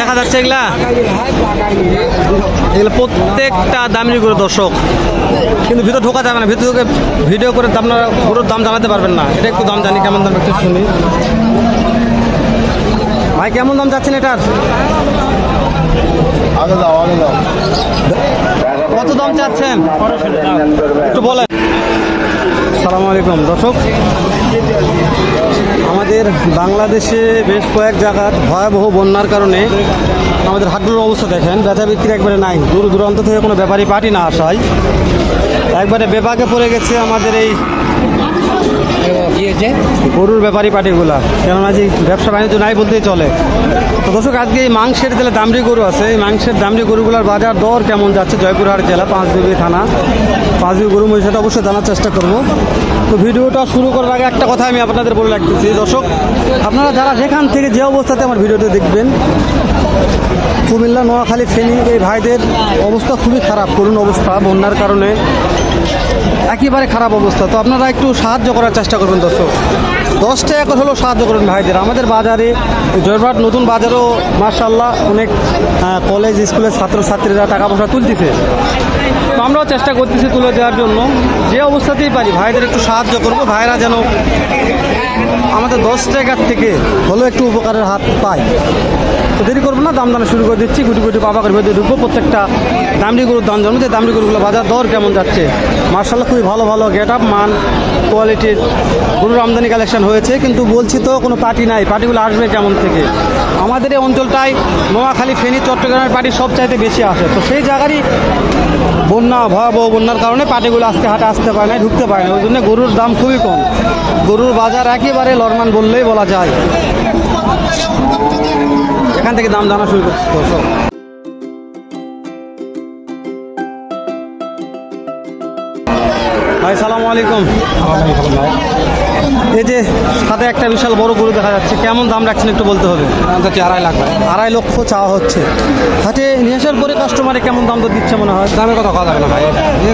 দেখা যাচ্ছে এগুলা। এগুলো প্রত্যেকটা দামেরই করে দর্শক। কিন্তু ভিতরে ঢোকা যাবে না, ভিতরে ভিডিও করে আপনারা পুরো দাম জানাতে পারবেন না। এটা একটু দাম জানি, কেমন দাম একটু শুনি। ভাই, কেমন দাম যাচ্ছেন এটার? কত দাম চাচ্ছেন? একটু বলেন। সালাম আলাইকুম, দর্শক। আমাদের বাংলাদেশে বেশ কয়েক জায়গার ভয়াবহ বন্যার কারণে আমাদের হাটগুলোর অবস্থা দেখেন বেচা বিক্রি একবারে নাই। দূর দূরান্ত থেকে কোনো ব্যাপারী পার্টি না আসায়। একবারে বেপাকে পড়ে গেছে আমাদের এই গরুর ব্যাপারী পার্টিগুলা। কেননা যে ব্যবসা বাণিজ্য নাই বলতেই চলে। তো দর্শক, আজকে এই মাংসের জেলা দামরি গরু আছে। এই মাংসের দামরি গরুগুলোর বাজার দর কেমন যাচ্ছে? জয়পুরহাট জেলা পাঁচবিবি থানা। পাঁচবিবি গরু সেটা অবশ্যই জানার চেষ্টা করব। তো ভিডিওটা শুরু করার আগে একটা কথা আমি আপনাদের বলে রাখতেছি। দর্শক, আপনারা যারা যেখান থেকে যে অবস্থাতে আমার ভিডিওটা দেখবেন, কুমিল্লা, নোয়াখালী, ফেনী, এই ভাইদের অবস্থা খুবই খারাপ। করুণ অবস্থা, বন্যার কারণে একেবারে খারাপ অবস্থা। তো আপনারা একটু সাহায্য করার চেষ্টা করবেন, দর্শক। দশ টাকা করে হলেও সাহায্য করবেন ভাইদের। আমাদের বাজারে জয়বাট নতুন বাজারও মার্শাল্লাহ অনেক কলেজ স্কুলের ছাত্রছাত্রীরা টাকা পয়সা তুলতেছে। তো আমরাও চেষ্টা করতেছি তুলে দেওয়ার জন্য। যে অবস্থাতেই পারি, ভাইদের একটু সাহায্য করব। ভাইরা যেন আমাদের দশ টাকার থেকে হলেও একটু উপকারের হাত পায়। তো দেরি করব না, দাম দানা শুরু করে দিচ্ছি। গুটি গুটি পাবা করে ভেতরে ঢুকবো। প্রত্যেকটা দামড়ি গরুর দাম জানব যে দামড়ি গরুগুলো বাজার দর কেমন যাচ্ছে। মার্শাল্লাহ খুবই ভালো ভালো গেট আপ মান, কোয়ালিটির গরুর আমদানি কালেকশন হয়েছে। কিন্তু বলছি তো, কোনো পার্টি নাই। পার্টিগুলো আসবে কেমন থেকে? আমাদের এই অঞ্চলটায় নোয়াখালী, ফেনী, চট্টগ্রামের পার্টি সব চাইতে বেশি আসে। তো সেই জায়গারই বন্যা ভয়াবহ বন্যার কারণে পাটিগুলো আজকে হাটে আসতে পারে না ঢুকতে পারে না ওই জন্য গরুর দাম খুবই কম। গরুর বাজার একেবারে লরমান বললেই বলা যায়। এখান থেকে দাম জানা শুরু করছি ভাই, সালাম আলাইকুম। এই যে সাথে একটা বিশাল বড় গরু দেখা যাচ্ছে কেমন দাম রাখছেন একটু বলতে হবে? যাচ্ছে আড়াই লাখ আড়াই লক্ষ চাওয়া হচ্ছে। হাটে নিয়ে আসার পরে কাস্টমারে কেমন দাম তো দিচ্ছে মনে হয়? দামের কথা কথা যাবে না ভাই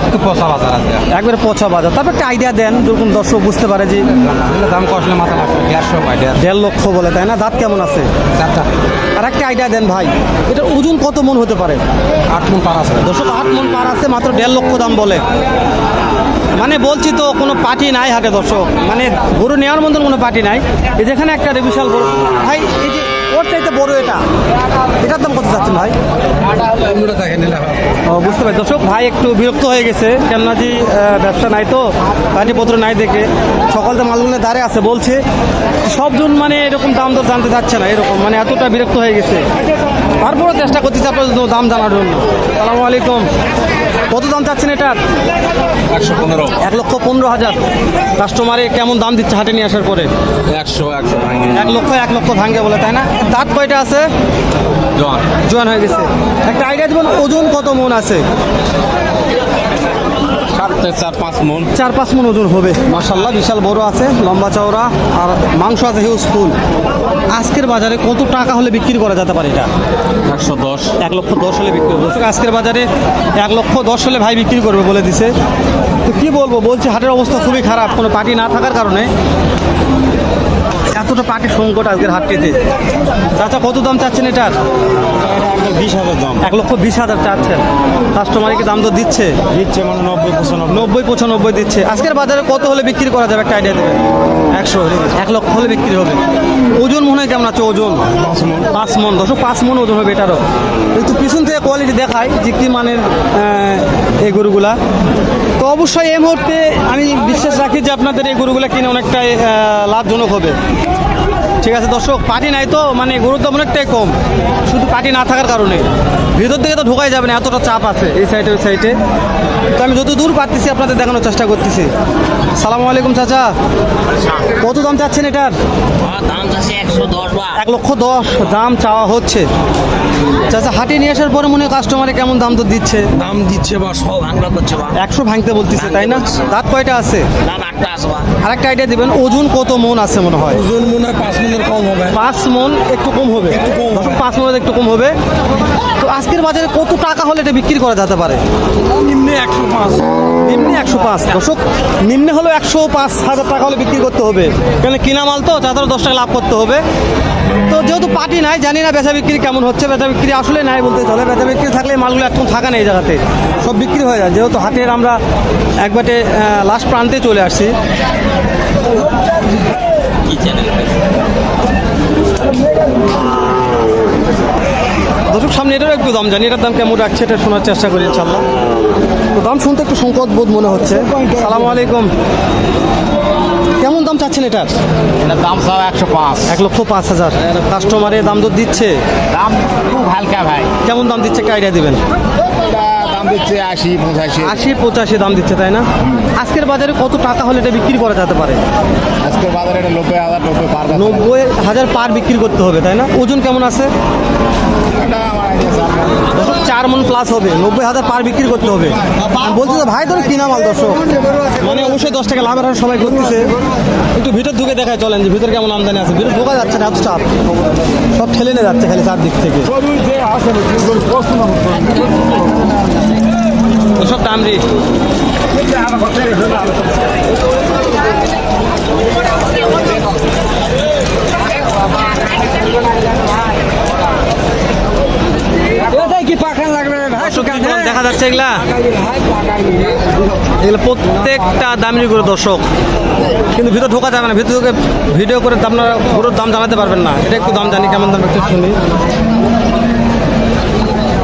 একটু পচা বাজার আছে। একবারে পচা বাজার। তারপর একটা আইডিয়া দেন যখন দর্শক বুঝতে পারে যে দাম কষলে মাথা লাগবে দেড়শো ভাই দেড় লক্ষ বলে তাই না? দাঁত কেমন আছে? চারটা। আর একটা আইডিয়া দেন ভাই এটা ওজন কত মন হতে পারে? আট মন পার আছে। দর্শক আট মন পার আছে মাত্র দেড় লক্ষ দাম বলে। মানে বলছি তো কোনো পার্টি নাই হাটে, দর্শক। মানে গরু নেওয়ার মতন কোনো পার্টি নাই। যেখানে একটা বিশাল বড় ভাই, এই যে ওর চাইতে বড় এটা, এটার দাম কত যাচ্ছেন ভাই? ও, বুঝতে পারি দর্শক, ভাই একটু বিরক্ত হয়ে গেছে। কেননা যে ব্যবসা নাই তো, পাটিপত্র নাই দেখে। সকালতে মালগুলো দাঁড়িয়ে আছে, বলছে। সবজন মানে এরকম দাম দর জানতে চাচ্ছে না, এরকম। মানে এতটা বিরক্ত হয়ে গেছে। তারপরও চেষ্টা করতেছি আপনার দাম জানার জন্য। সালামু আলাইকুম। কত দাম চাচ্ছেন এটার একশো পনেরো। এক লক্ষ পনেরো হাজার। কাস্টমারে কেমন দাম দিচ্ছে হাটে নিয়ে আসার পরে? একশো একশো ভাঙে। এক লক্ষ এক লক্ষ ভাঙ্গে বলে তাই না? দাঁত কয়টা আছে? জোয়ান। জোয়ান হয়ে গেছে। একটা আইডিয়া দেবেন ওজন কত মন আছে? চার পাঁচ মন। চার পাঁচ মন ওজন হবে। মাসাল্লাহ বিশাল বড় আছে লম্বা চওড়া আর মাংস আছে হিউজ ফুল আজকের বাজারে কত টাকা হলে বিক্রি করা যেতে পারে এটা? একশো দশ। এক লক্ষ দশ হলে বিক্রি করবে আজকের বাজারে এক লক্ষ দশ হলে ভাই বিক্রি করবে বলে দিছে। তো কি বলব বলছি হাটের অবস্থা খুবই খারাপ কোনো পার্টি না থাকার কারণে। এতটা পার্টির সংকট আজকের হাটটিতে। চাচা কত দাম চাচ্ছেন এটার? বিশ হাজার দাম। এক লক্ষ বিশ হাজার চাচ্ছেন। কাস্টমারে কি দাম তো দিচ্ছে? দিচ্ছে মানে নব্বই পঁচানব্বই। নব্বই পঁচানব্বই দিচ্ছে। আজকের বাজারে কত হলে বিক্রি করা যাবে? একটা আইডিয়া দেবেন। একশো এক লক্ষ হলে বিক্রি হবে। ওজন মনে হয় কেমন আছে? ওজন? পাঁচ মন। পাঁচ মন। দশো পাঁচ মন ওজন হবে এটারও। একটু পিছন থেকে কোয়ালিটি দেখায় যে কী মানের এই গরুগুলা। তো অবশ্যই এই মুহূর্তে আমি বিশ্বাস রাখি যে আপনাদের এই গরুগুলা কিনে অনেকটাই লাভজনক হবে। ঠিক আছে দর্শক পার্টি নাই তো মানে গরুর দাম অনেকটাই কম। শুধু পার্টি না থাকার কারণে। ভিতর থেকে তো ঢোকাই যাবে না এতটা চাপ আছে এই সাইডে ওই সাইডে তো আমি যত দূর পারতেছি আপনাদের দেখানোর চেষ্টা করতেছি। সালাম আলাইকুম চাচা। কত দাম চাচ্ছেন এটার? একশো এক লক্ষ দশ দাম চাওয়া হচ্ছে। চাচা হাটে নিয়ে আসার পরে মনে হয় কাস্টমারে কেমন দাম তো দিচ্ছে? দাম দিচ্ছে বা সব করছে একশো ভাঙতে বলতেছে তাই না? দাঁত কয়টা আছে? দাম আটটা আছে বা। আরেকটা আইডিয়া দিবেন ওজন কত মন আছে মনে হয়? ওজন মনে হয় পাঁচ মনের কম হবে। পাঁচ মন একটু কম হবে? দর্শক, পাঁচ মন একটু কম হবে। তো আজকের বাজারে কত টাকা হলে এটা বিক্রি করা যেতে পারে? নিম্নে একশো পাঁচ। নিম্নে একশো পাঁচ। দর্শক নিম্নে হলো একশো পাঁচ হাজার টাকা হলে বিক্রি করতে হবে। কেন কিনা মাল তো যাদের দশ টাকা লাভ করতে হবে। তো যেহেতু পার্টি নাই জানি না বেচা বিক্রি কেমন হচ্ছে। বেচা বিক্রি আসলে নাই বলতে চলে। বেচা বিক্রি থাকলে মালগুলো এখন থাকা নেই এই জায়গাতে। সব বিক্রি হয়ে যায়। যেহেতু হাটের আমরা একবারে লাস্ট প্রান্তে চলে আসছি। দর্শক সামনে এটারও একটু দাম জানি। এটার দাম কেমন রাখছে এটা শোনার চেষ্টা করি ইনশাল্লাহ তো দাম শুনতে একটু সংকট বোধ মনে হচ্ছে। সালামু আলাইকুম। কেমন দাম চাচ্ছেন এটার? এটার দাম সব একশো পাঁচ। এক লক্ষ পাঁচ হাজার। কাস্টমারে দাম দর দিচ্ছে। দাম খুব হালকা ভাই। কেমন দাম দিচ্ছে একটা আইডিয়া দিবেন। দাম দিচ্ছে আশি পঁচাশি। আশি পঁচাশি দাম দিচ্ছে তাই না? আজকের বাজারে কত টাকা হলে এটা বিক্রি করা যেতে পারে? আজকের বাজারে এটা নব্বই হাজার নব্বই পার নব্বই হাজার পার বিক্রি করতে হবে তাই না? ওজন কেমন আছে? দর্শক চার মন প্লাস হবে নব্বই হাজার পার বিক্রি করতে হবে। আমি বলছি তো ভাই ধরো কিনা মাল দর্শক? মানে অবশ্যই দশ টাকা লাভের হার সবাই করতেছে। একটু ভিতর ঢুকে দেখায় চলেন যে ভিতর কেমন আমদানি আছে। ভিতর ঢোকা যাচ্ছে না এত চাপ। সব ঠেলে নিয়ে যাচ্ছে খালি চারদিক থেকে। দর্শক কি কোন দেখা যাচ্ছে এগুলা? এগুলো প্রত্যেকটা দামেরই করে দর্শক। কিন্তু ভিতর ঢোকা যাবে না। ভিতরে ভিডিও করে আপনারা পুরো দাম জানাতে পারবেন না। এটা একটু দাম জানি কেমন দাম একটু শুনি।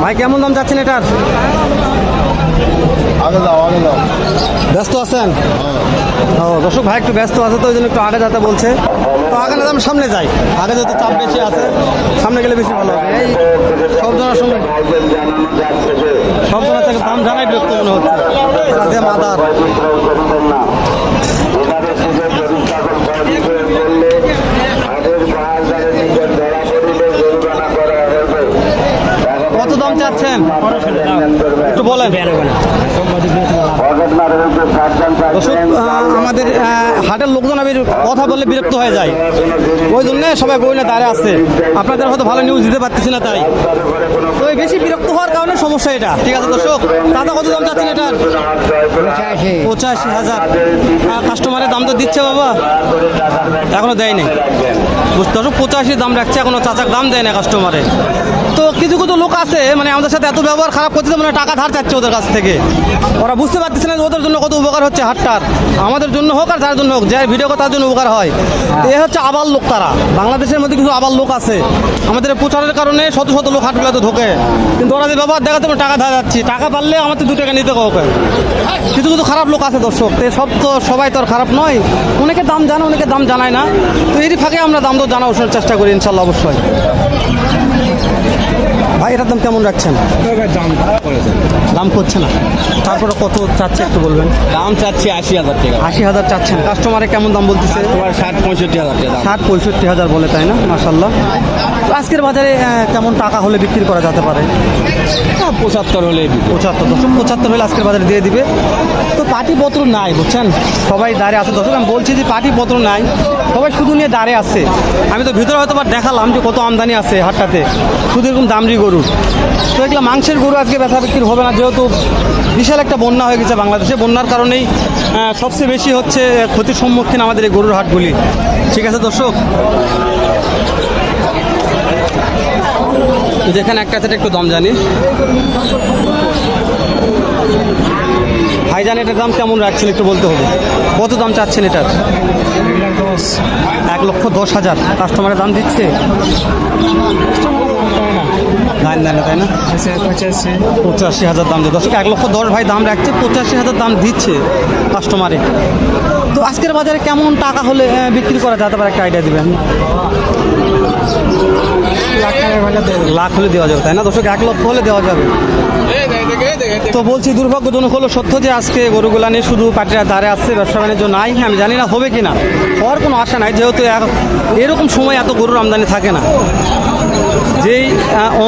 ভাই কেমন দাম যাচ্ছেন এটার? ব্যস্ত আছেন? ও দর্শক ভাই একটু ব্যস্ত আছে তো ওই জন্য একটু আগে যেতে বলছে। তো আগে না আমি সামনে যাই। আগে যেহেতু চাপ বেশি আছে সামনে গেলে বেশি ভালো হবে। এই সব জনের সঙ্গে সব জনের থেকে দাম জানাই বিরক্ত মনে হচ্ছে। রাধে মাদার। কত দাম চাচ্ছেন? একটু বলেন। আহ, আমাদের হাটের লোকজন আমি কথা বললে বিরক্ত হয়ে যায়। ওই জন্য সবাই বইলে দাঁড়িয়ে আসছে আপনাদের হয়তো ভালো নিউজ দিতে পারতেছি না তাই। তো বেশি বিরক্ত হওয়ার কারণে সমস্যা এটা। ঠিক আছে দর্শক দাদা কত দাম চাচ্ছেন এটার? পঁচাশি। হাজার। কাস্টমারের দাম তো দিচ্ছে বাবা। এখনও দেয়নি। বুঝতে দর্শক পঁচাশি দাম রাখছে। এখনও চাচাক দাম দেয় না কাস্টমারে তো কিছু কিছু লোক আছে মানে আমাদের সাথে এত ব্যবহার খারাপ করছে মানে টাকা ধার চাচ্ছে ওদের কাছ থেকে। ওরা বুঝতে পারতেছে না ওদের জন্য কত উপকার হচ্ছে হাটটার। আমাদের জন্য হোক আর যার জন্য হোক যার ভিডিও তার জন্য উপকার হয়। এ হচ্ছে আবার লোক তারা। বাংলাদেশের মধ্যে কিছু আবার লোক আছে। আমাদের প্রচারের কারণে শত শত লোক হাটগুলোতে ঢোকে। কিন্তু ওরা যে ব্যবহার দেখাতে টাকা ধার যাচ্ছি, টাকা পারলে আমাদের দু টাকা নিতে হোক কিছু কিছু খারাপ লোক আছে দর্শক। তো সব তো সবাই তো আর খারাপ নয়। অনেকে দাম জানে, অনেকে দাম জানায় না। তো এরই ফাঁকে আমরা দাম তো জানা চেষ্টা করি ইনশাল্লাহ অবশ্যই। ভাই এটার দাম কেমন রাখছেন? দাম করছে না। তারপরে কত চাচ্ছে একটু বলবেন? দাম চাচ্ছি আশি হাজার টাকা। আশি হাজার চাচ্ছেন কাস্টমারে কেমন দাম বলতেছে? তোমার ষাট পঁয়ষট্টি হাজার টাকা ষাট পঁয়ষট্টি হাজার বলে তাই না? মাসাল্লাহ তো আজকের বাজারে কেমন টাকা হলে বিক্রি করা যেতে পারে? পঁচাত্তর হলে পঁচাত্তর দশক পঁচাত্তর হলে আজকের বাজারে দিয়ে দিবে। তো পার্টি পত্র নাই বুঝছেন? সবাই দাঁড়িয়ে আছে। দর্শক আমি বলছি যে পার্টি পত্র নাই। সবাই শুধু নিয়ে দাঁড়িয়ে আছে। আমি তো ভিতরে হয়তো দেখালাম যে কত আমদানি আছে হাটটাতে। শুধু এরকম দামরি গরুর তো এগুলো মাংসের গরু আজকে ব্যথা বিক্রি হবে না যেহেতু বিশাল একটা বন্যা হয়ে গেছে বাংলাদেশে। বন্যার কারণেই সবচেয়ে বেশি হচ্ছে ক্ষতির সম্মুখীন আমাদের এই গরুর হাটগুলি। ঠিক আছে দর্শক? যেখানে একটা সেটা একটু দাম জানি। ভাইজান, এটার দাম কেমন রাখছেন একটু বলতে হবে? কত দাম চাচ্ছেন এটার? এক লক্ষ দশ হাজার। কাস্টমারের দাম দিচ্ছে? না তাই না? পঁচাশি। হাজার দাম দিয়ে। দর্শক এক লক্ষ দশ ভাই দাম রাখছে পঁচাশি হাজার দাম দিচ্ছে কাস্টমারে তো আজকের বাজারে কেমন টাকা হলে বিক্রি করা যেতে পারে? একটা আইডিয়া দিবেন। লাখ হলে দেওয়া যাবে তাই না? দর্শক এক লক্ষ হলে দেওয়া যাবে। তো বলছি দুর্ভাগ্যজনক হলো সত্য যে আজকে গরুগুলা নিয়ে শুধু পাটিরা ধারে আসছে ব্যবসা বাণিজ্য নাই আমি জানি না হবে কি না হওয়ার কোনো আশা নাই যেহেতু এরকম সময় এত গরুর আমদানি থাকে না। যেই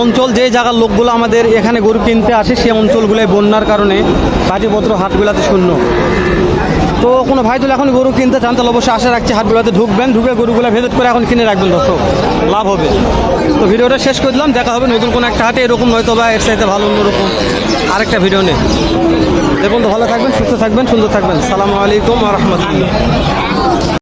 অঞ্চল, যেই জায়গার লোকগুলো আমাদের এখানে গরু কিনতে আসে, সেই অঞ্চলগুলোয় বন্যার কারণে পাটিপত্র হাটগুলাতে শূন্য। তো কোনো ভাই যদি এখন গরু কিনতে চান, তাহলে অবশ্যই আশা রাখছি হাটগুলোতে ঢুকবেন, ঢুকে গরুগুলো ভেজেট করে এখন কিনে রাখবেন দর্শক। লাভ হবে। তো ভিডিওটা শেষ করে দিলাম, দেখা হবে নতুন কোনো একটা হাটে, এরকম হয়তো বা এর চাইতে ভালো অন্যরকম আরেকটা ভিডিও নেই দেখুন তো ভালো থাকবেন, সুস্থ থাকবেন, সুন্দর থাকবেন। সালামু আলাইকুম রহমতুল্লাহ।